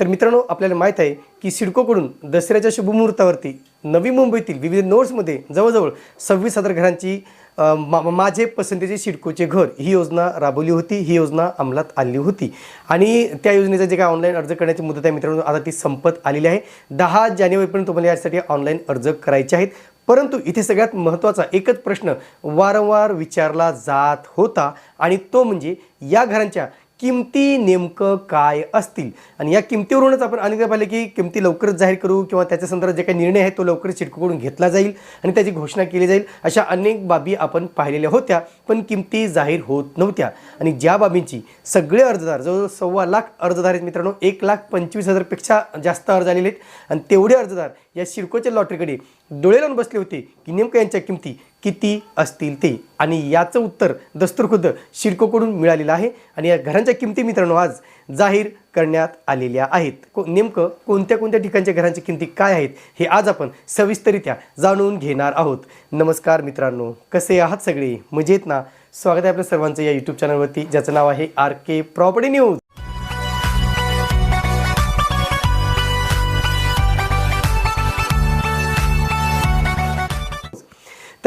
तर मित्रांनो आपल्याला माहीत आहे की सिडकोकडून दसऱ्याच्या शुभमुहूर्तावरती नवी मुंबईतील विविध नोड्समध्ये जवळजवळ सव्वीस हजार घरांची मा माझे पसंतीचे सिडकोचे घर ही योजना राबवली होती ही योजना अंमलात आली होती. आणि त्या योजनेचा जे काय ऑनलाईन अर्ज करण्याची मुदत आहे मित्रांनो आता ती संपत आलेली आहे. दहा जानेवारीपर्यंत तुम्हाला यासाठी ऑनलाईन अर्ज करायचे आहेत. परंतु इथे सगळ्यात महत्त्वाचा एकच प्रश्न वारंवार विचारला जात होता. आणि तो म्हणजे या घरांच्या किमती नेमकं काय असतील? आणि या किमतीवरूनच आपण अनेकदा पाहिलं की किमती लवकरच जाहीर करू किंवा त्याच्या संदर्भात जे काही निर्णय आहे तो लवकरच सिडकोकडून घेतला जाईल आणि त्याची घोषणा केली जाईल अशा अनेक बाबी आपण पाहिलेल्या होत्या पण किमती जाहीर होत नव्हत्या. आणि ज्या बाबींची सगळे अर्जदार जवळजवळ सव्वा लाख अर्जदार आहेत मित्रांनो एक लाख पंचवीस हजारपेक्षा जास्त अर्ज आलेले आहेत. आणि तेवढे अर्जदार या शिरकोच्या लॉटरीकडे डोळे लावून बसले होते की नेमकं यांच्या किमती किती असतील ते. आणि याचं उत्तर दस्तुरखुद्द शिडकोकडून मिळालेलं आहे. आणि या घरांच्या किमती मित्रांनो आज जाहीर करण्यात आलेल्या आहेत. को नेमकं कोणत्या कोणत्या ठिकाणच्या घरांच्या किमती काय आहेत हे आज आपण सविस्तरित्या जाणून घेणार आहोत. नमस्कार मित्रांनो कसे आहात सगळे? मजेत ना? स्वागत आहे आपल्या सर्वांचं या यूट्यूब चॅनलवरती ज्याचं नाव आहे आर के प्रॉपर्टी न्यूज.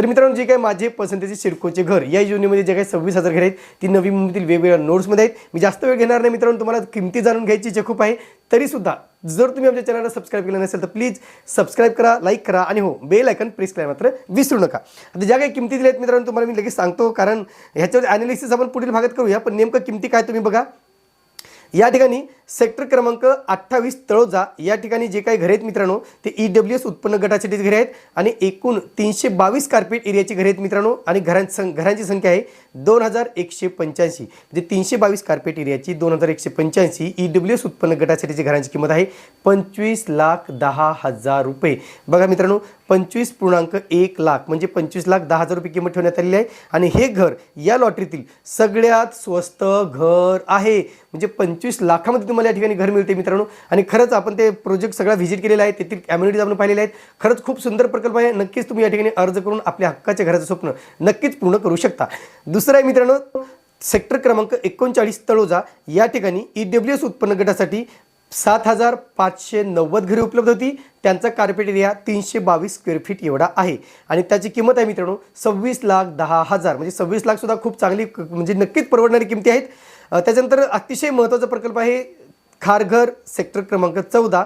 तर मित्रांनो जे काही माझे पसंतीचे सिडकोचे घर या योजनेमध्ये जे काही सव्वीस हजार घर आहेत ती नवी मुंबईतील वेगवेगळ्या नोट्समध्ये आहेत. मी जास्त वेळ घेणार नाही मित्रांनो तुम्हाला किमती जाणून घ्यायची इच्छा खूप आहे. तरीसुद्धा जर तुम्ही आमच्या चॅनलला सबस्क्राईब केलं नसेल तर प्लीज सबस्क्राईब करा लाईक करा आणि हो बेल आयकन प्रेस करायला मात्र विसरू नका. आता ज्या काही किमती दिल्या आहेत मित्रांनो तुम्हाला मी लगेच सांगतो कारण ह्याच्यावर ॲनालिसिस आपण पुढील भागात करूया पण नेमकं किमती काय तुम्ही बघा. या ठिकाणी सेक्टर क्रमांक अठ्ठावीस तळोजा या ठिकाणी जे काही घरे आहेत मित्रांनो ते ई डब्ल्यू एस उत्पन्न गटासाठी घरे आहेत आणि एकूण तीनशे बावीस कार्पेट एरियाची घरे आहेत मित्रांनो आणि घरां सं घरांची संख्या आहे दोन हजार एकशे पंच्याऐंशी. म्हणजे तीनशे बावीस कार्पेट एरियाची दोन हजार एकशे पंच्याऐंशी ई डब्ल्यू एस उत्पन्न गटासाठीची घरांची किंमत आहे पंचवीस लाख दहा हजार रुपये. बघा मित्रांनो पंचवीस पूर्णांक एक लाख म्हणजे पंचवीस लाख दहा हजार रुपये किंमत ठेवण्यात आलेली आहे आणि हे घर या लॉटरीतील सगळ्यात स्वस्त घर आहे. म्हणजे पंचवीस लाखामध्ये तुम्हाला या ठिकाणी घर मिळते मित्रांनो. आणि खरंच आपण ते प्रोजेक्ट सगळा व्हिजिट केलेला आहे तेथील कम्युनिटीज आपण पाहिलेल्या आहेत. खरंच खूप सुंदर प्रकल्प आहे. नक्कीच तुम्ही या ठिकाणी अर्ज करून आपल्या हक्काच्या घराचं स्वप्न नक्कीच पूर्ण करू शकता. दुसरं आहे मित्रांनो सेक्टर क्रमांक एकोणचाळीस तळोजा. या ठिकाणी ई डब्ल्यू एस उत्पन्न गटासाठी सात हजार पाचशे नव्वद घरे उपलब्ध होती. त्यांचा कार्पेट एरिया तीनशे बावीस स्क्वेअर फीट एवढा आहे. आणि त्याची किंमत आहे मित्रांनो सव्वीस लाख दहा हजार. म्हणजे सव्वीस लाख सुद्धा खूप चांगली म्हणजे नक्कीच परवडणारी किमती आहेत. त्याच्यानंतर अतिशय महत्त्वाचा प्रकल्प आहे खारघर सेक्टर क्रमांक चौदा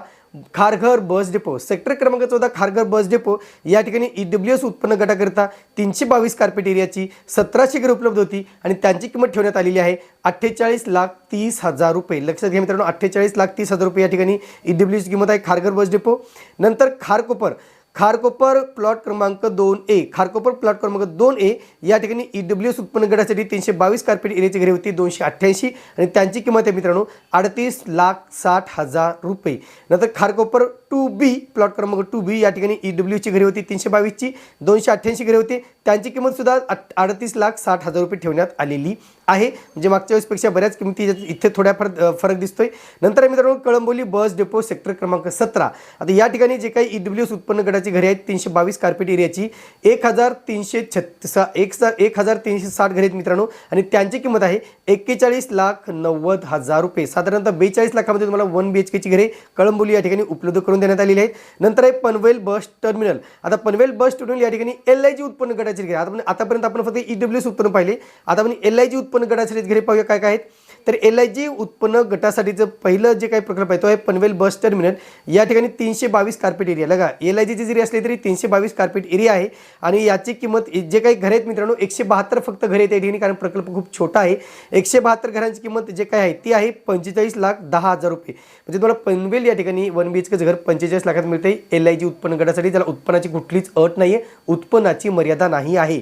खारघर बस डेपो सेक्टर क्रमांक चौदा खारघर बस डेपो या ठिकाणी ई डब्ल्यू एस उत्पन्न गटाकरिता तीनशे बावीस कार्पेट एरियाची सतराशे घरं उपलब्ध होती आणि त्यांची किंमत ठेवण्यात आलेली आहे अठ्ठेचाळीस लाख तीस हजार रुपये. लक्षात घ्या मित्रांनो अठ्ठेचाळीस लाख तीस हजार रुपये या ठिकाणी ई डब्ल्यू एसची किंमत आहे खारघर बस डेपो नंतर खारकोपर. खारकोपर प्लॉट क्रमांक दोन ए. खारकोपर प्लॉट क्रमांक दोन ए या ठिकाणी ई डब्ल्यू एस उत्पन्न गटासाठी तीनशे बावीस कार्पेट एरियाची घरे होती दोनशे अठ्ठ्याऐंशी आणि त्यांची किंमत आहे मित्रांनो अडतीस लाख साठ हजार रुपये. नंतर खारकोपर टू बी प्लॉट क्रमांक टू बी या ठिकाणी ई डब्ल्यूची घरे होती तीनशे बावीसची दोनशे अठ्ठ्याऐंशी घरे होती त्यांची किंमत सुद्धा अडतीस लाख साठ हजार रुपये ठेवण्यात आलेली आहे. म्हणजे मागच्या वेळेसपेक्षा बऱ्याच किमती इथे थोड्या फरक फरक दिसतोय. नंतर मित्रांनो कळंबोली बस डेपो सेक्टर क्रमांक सतरा. आता या ठिकाणी जे काही ईडब्ल्यूएस उत्पन्न गटाची घरे आहेत तीनशे बावीस कार्पेट एरियाची एक हजार तीनशे छत्तीस एक एक हजार तीनशे साठ घरे आहेत मित्रांनो. आणि त्यांची किंमत आहे एक्केचाळीस लाख नव्वद हजार रुपये. साधारणतः बेचाळीस लाखामध्ये तुम्हाला वन बी एच केची घरे कळंबोली या ठिकाणी उपलब्ध करून देण्यात आलेली आहेत. नंतर आहे पनवेल बस टर्मिनल. आता पनवेल बस टर्मिनल या ठिकाणी एल आय जी उत्पन्न गटाची घरे. आता आतापर्यंत आपण फक्त ई डब्ल्यू एस उत्पन्न पाहिले. आता आपण एल आय जी उत्पन्न गटाचे घरे पाहूया. काय काय आहेत? तर एल आय जी उत्पन्न गटासाठीचं पहिलं जे काही प्रकल्प आहे तो आहे पनवेल बस टर्मिनल. या ठिकाणी तीनशे बावीस कार्पेट एरिया लगा एल आय जीची जरी असली तरी तीनशे बावीस कार्पेट एरिया आहे. आणि याची किंमत जे काही घरे आहेत मित्रांनो एकशे बहात्तर फक्त घरे आहेत या ठिकाणी कारण प्रकल्प खूप छोटा आहे. एकशे बहात्तर घरांची किंमत जे काय आहे ती आहे पंचेचाळीस लाख दहा हजार रुपये. म्हणजे तुम्हाला पनवेल या ठिकाणी वन बी एच घर पंचेचाळीस लाखात मिळते एल आय जी उत्पन्न गटासाठी त्याला उत्पन्नाची कुठलीच अट नाही आहे उत्पन्नाची मर्यादा नाही आहे.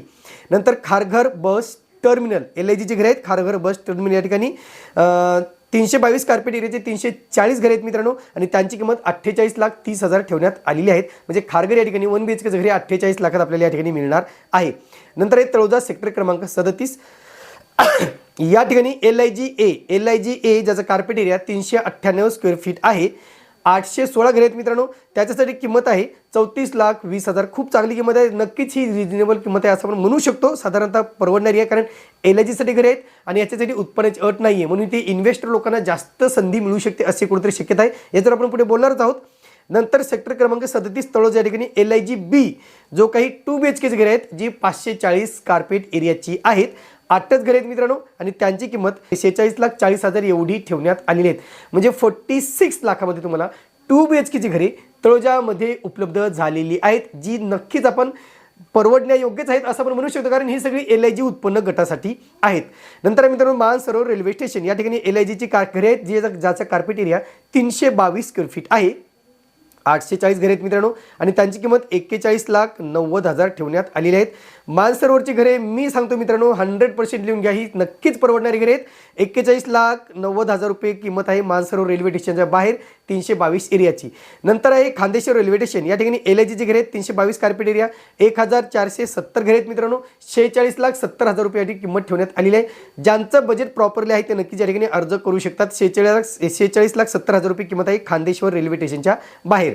नंतर Kharghar bus terminal L I जीचे घरे आहेत खारघर बस टर्मिनल या ठिकाणी. तीनशे बावीस कार्पेट एरियाचे तीनशे चाळीस घरे आहेत मित्रांनो आणि त्यांची किंमत अठ्ठेचाळीस लाख तीस हजार ठेवण्यात आलेली आहेत म्हणजे खारघर या ठिकाणी वन बी एच घरे अठ्ठेचाळीस लाखात आपल्याला या ठिकाणी मिळणार आहे. नंतर आहे तळोजा सेक्टर क्रमांक सदतीस. या ठिकाणी L I G A L I G A ज्याचा कार्पेट एरिया तीनशे अठ्ठ्याण्णव स्क्वेअर फीट आहे. आठशे सोळा घरे आहेत मित्रांनो. त्याच्यासाठी किंमत आहे चौतीस लाख वीस हजार. खूप चांगली किंमत आहे. नक्कीच ही रिजनेबल किंमत आहे असं आपण म्हणू शकतो. साधारणतः परवडणारी आहे कारण एल आय जीसाठी घरे आहेत आणि याच्यासाठी उत्पन्नाची अट नाही आहे म्हणून ते इन्व्हेस्टर लोकांना जास्त संधी मिळू शकते असे कुठेतरी शक्यता आहे. याच्यावर आपण पुढे बोलणारच आहोत नंतर सेक्टर क्रमांक सदतीस तळोज या ठिकाणी एल आय जी बी जो काही टू बी एच केचे घरे आहेत जी पाचशे चाळीस कार्पेट एरियाची आहेत. आठच घरे आहेत मित्रांनो आणि त्यांची किंमत शेहेचाळीस लाख चाळीस हजार एवढी ठेवण्यात आलेली आहेत. म्हणजे फोर्टी सिक्स लाखामध्ये तुम्हाला टू बी एच केची घरे तळोजामध्ये उपलब्ध झालेली आहेत जी नक्कीच आपण परवडण्यायोग्यच आहेत असं आपण म्हणू शकतो कारण ही सगळी एल आय जी उत्पन्न गटासाठी आहेत. नंतर मित्रांनो मानसरोवर रेल्वे स्टेशन या ठिकाणी एल आय जीची कार घरे आहेत जी ज्याचा कार्पेट एरिया तीनशे बावीस स्क्वेअर फीट आहे. आठशे चाळीस घरे आहेत मित्रांनो. आणि त्यांची किंमत एक्केचाळीस लाख नव्वद हजार ठेवण्यात आलेली आहेत. मानसरोवरची घरे मी सांगतो मित्रांनो हंड्रेड पर्सेंट लिहून घ्या. ही नक्कीच परवडणारी घरे आहेत. एक्केचाळीस लाख नव्वद हजार रुपये किंमत आहे मानसरोवर रेल्वे स्टेशनच्या बाहेर तीनशे बावीस एरियाची. नंतर आहे खांदेश्वर रेल्वे स्टेशन. या ठिकाणी एल आय जीची घरे आहेत तीनशे बावीस कार्पेट एरिया एक हजार चारशे सत्तर घरे आहेत मित्रांनो. शेहेचाळीस लाख सत्तर हजार रुपये किंमत ठेवण्यात आलेली आहे. ज्यांचं बजेट प्रॉपरली आहे ते नक्कीच या ठिकाणी अर्ज करू शकतात. शेहेचाळीस लाख शेहेचाळीस लाख सत्तर हजार रुपये किंमत आहे खांदेश्वर रेल्वे स्टेशनच्या बाहेर.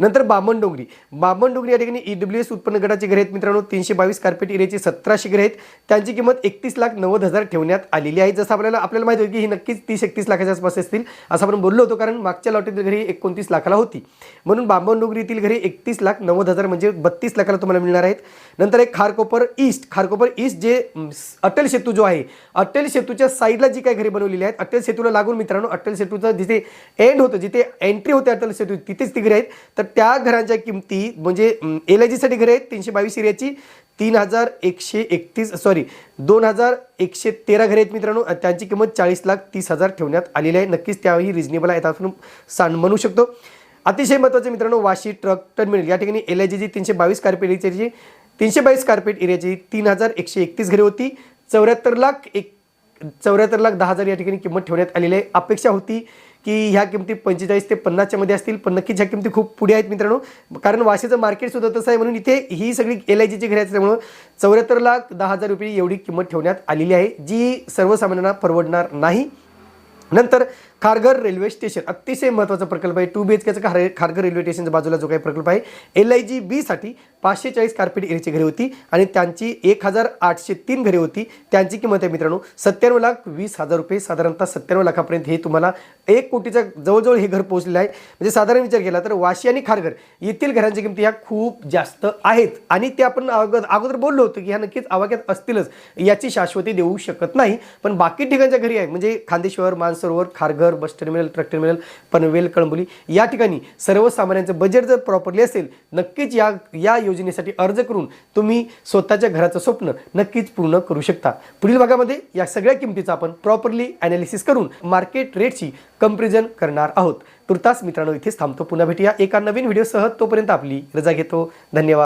नंतर बामणडोंगरी बामणडोंगरी या ठिकाणी ई डब्ल्यू एस उत्पन्न गटाचे घरे आहेत मित्रांनो. तीनशे बावीस कार्पेट एरियाची सतराशे घरे आहेत. त्यांची किंमत एकतीस लाख नव्वद हजार ठेवण्यात आलेली आहे. जसं आपल्याला आपल्याला माहिती होती की ही नक्कीच तीस एकतीस लाखाच्या आसपास असतील. असं आपण बोललो होतो कारण मागच्या लॉटरीतील घरी एकोणतीस लाखाला होती. म्हणून बामणडोंगरीतील घरी एकतीस लाख नव्वद हजार म्हणजे बत्तीस लाखाला तुम्हाला मिळणार आहेत. नंतर एक खारकोपर ईस्ट खारकोपर ईस्ट जे अटल सेतू जो आहे अटल सेतूच्या साईडला जी काही घरे बनवलेली आहेत अटल सेतूला लागून मित्रांनो अटल सेतूचं जिथे एंड होतं जिथे एंट्री होते अटल सेतू तिथेच ती घरे आहेत. तर त्या घरांच्या किमती म्हणजे एल आय जीसाठी घरे आहेत तीनशे बावीस एरियाची तीन हजार एकशे एकतीस सॉरी दोन हजार एकशे तेरा घरे आहेत मित्रांनो त्यांची किंमत चाळीस लाख तीस हजार ठेवण्यात आलेली आहे. नक्कीच त्याही रिजनेबल आहेत आपण सांग म्हणू शकतो. अतिशय महत्त्वाचे मित्रांनो वाशी ट्रक टर्मिनल या ठिकाणी एल आय जीची तीनशे बावीस कार्पेट एरियाची तीनशे बावीस कार्पेट एरियाची तीन हजार एकशे एकतीस घरे होती. चौऱ्याहत्तर लाख एक चौऱ्याहत्तर लाख दहा हजार या ठिकाणी किंमत ठेवण्यात आलेली आहे. अपेक्षा होती की ह्या किमती पंचेचाळीस ते पन्नासच्या मध्ये असतील. पण नक्कीच ह्या किमती खूप पुढे आहेत मित्रांनो. कारण वाशीचं मार्केट सुद्धा तसं आहे म्हणून इथे ही सगळी एल आय जीची घरे असल्यामुळं चौऱ्याहत्तर लाख दहा हजार रुपये एवढी किंमत ठेवण्यात आलेली आहे जी सर्वसामान्यांना परवडणार नाही. नंतर खारघर रेल्वे स्टेशन. अतिशय महत्त्वाचा प्रकल्प आहे. टू बी एच केचा खार खारघर रेल्वे स्टेशनच्या बाजूला जो काही प्रकल्प आहे एल आय जी बीसाठी पाचशे चाळीस कार्पेट एरियाची घरे होती आणि त्यांची एक हजार आठशे तीन घरे होती. त्यांची किंमत आहे मित्रांनो सत्त्याण्णव लाख वीस हजार रुपये. साधारणतः सत्त्याण्णव लाखापर्यंत हे तुम्हाला एक कोटीच्या जवळजवळ हे घर पोहोचलेलं आहे. म्हणजे साधारण विचार केला तर वाशी आणि खारघर येथील घरांच्या किमती ह्या खूप जास्त आहेत. आणि ते आपण अगोदर अगोदर बोललो होतो की ह्या नक्कीच आवाक्यात असतीलच याची शाश्वती देऊ शकत नाही. पण बाकी ठिकाणच्या घरी आहे म्हणजे Khandeshwar Mansarovar Kharghar bus terminal truck terminal Panvel Kalamboli या ठिकाणी सर्वसामान्यांचं बजेट जर प्रॉपरली असेल नक्कीच या या योजनेसाठी अर्ज करून तुम्ही स्वतःच्या घराचं स्वप्न नक्कीच पूर्ण करू शकता. पुढील भागामध्ये या सगळ्या किमतीचं आपण प्रॉपरली अनालिसिस करून मार्केट रेटची कंपॅरिझन करणार आहोत. तुर्तास मित्रांनो इथेच थांबतो. पुन्हा भेटूया एका नवीन व्हिडिओसह तोपर्यंत आपली रजा घेतो. धन्यवाद.